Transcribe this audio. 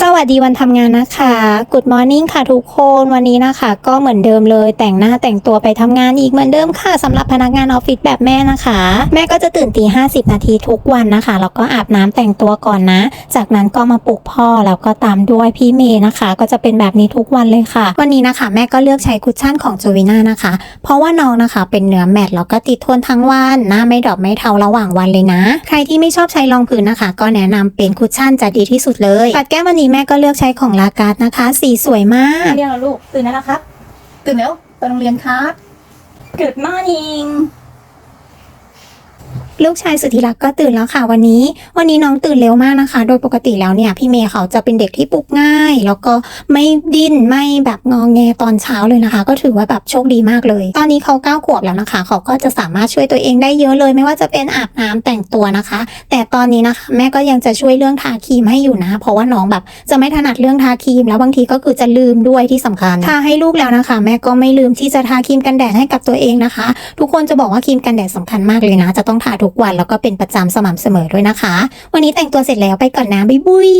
สวัสดีวันทำงานนะคะ Good Morning ค่ะทุกคน วันนี้นะคะ ก็เหมือนเดิมเลยแต่งหน้าแต่งตัวไปทำงานอีกเหมือนเดิมค่ะสำหรับพนักงานออฟฟิศแบบแม่นะคะ แม่ก็จะตื่นตีห้าสิบนาทีทุกวันนะคะแล้วก็อาบน้ำแต่งตัวก่อนนะ จากนั้นก็มาปลุกพ่อแล้วก็ตามด้วยพี่เมย์นะคะ ก็จะเป็นแบบนี้ทุกวันเลยค่ะ วันนี้นะคะ แม่ก็เลือกใช้คุชชั่นของจูวิน่านะคะ เพราะว่าน้องนะคะ เป็นเนื้อแมตต์แล้วก็ติดทนทั้งวันหน้าไม่ดอกไม่เทาระหว่างวันเลยนะ ใครที่ไม่ชอบใช้รองพื้นนะคะ ก็แนะนำเป็นคุชชั่นจะดีที่สุดเลยปัดแก้มวันนี้แม่ก็เลือกใช้ของลาการ์ดนะคะ สีสวยมากเรียนแล้วลูกตื่นแล้วนะครับ ตื่นแล้วไปโรงเรียนครับ Good morning ลูกชายสุดที่รักก็ตื่นแล้วค่ะวันนี้ วันนี้น้องตื่นเร็วมากนะคะ โดยปกติแล้วเนี่ยพี่เมย์เขาจะเป็นเด็กที่ปลุกง่าย แล้วก็ไม่ดิ้นไม่แบบงองแงตอนเช้าเลยนะคะ ก็ถือว่าแบบโชคดีมากเลย ตอนนี้เขาเก้าขวบแล้วนะคะ เขาก็จะสามารถช่วยตัวเองได้เยอะเลย ไม่ว่าจะเป็นอาบน้ำแต่งตัวนะคะ แต่ตอนนี้นะคะแม่ก็ยังจะช่วยเรื่องทาครีมให้อยู่นะ เพราะว่าน้องแบบจะไม่ถนัดเรื่องทาครีม แล้วบางทีก็คือจะลืมด้วยที่สำคัญทาให้ลูกแล้วนะคะ แม่ก็ไม่ลืมที่จะทาครีมกันแดดให้กับตัวเองนะคะ ทุกคนจะบอกว่าครีมกันแดดสำคัญมากเลยนะ จะต้องทาทุกวันแล้วก็เป็นประจำสม่ำเสมอด้วยนะคะ วันนี้แต่งตัวเสร็จแล้วไปก่อนนะบ๊ายบุย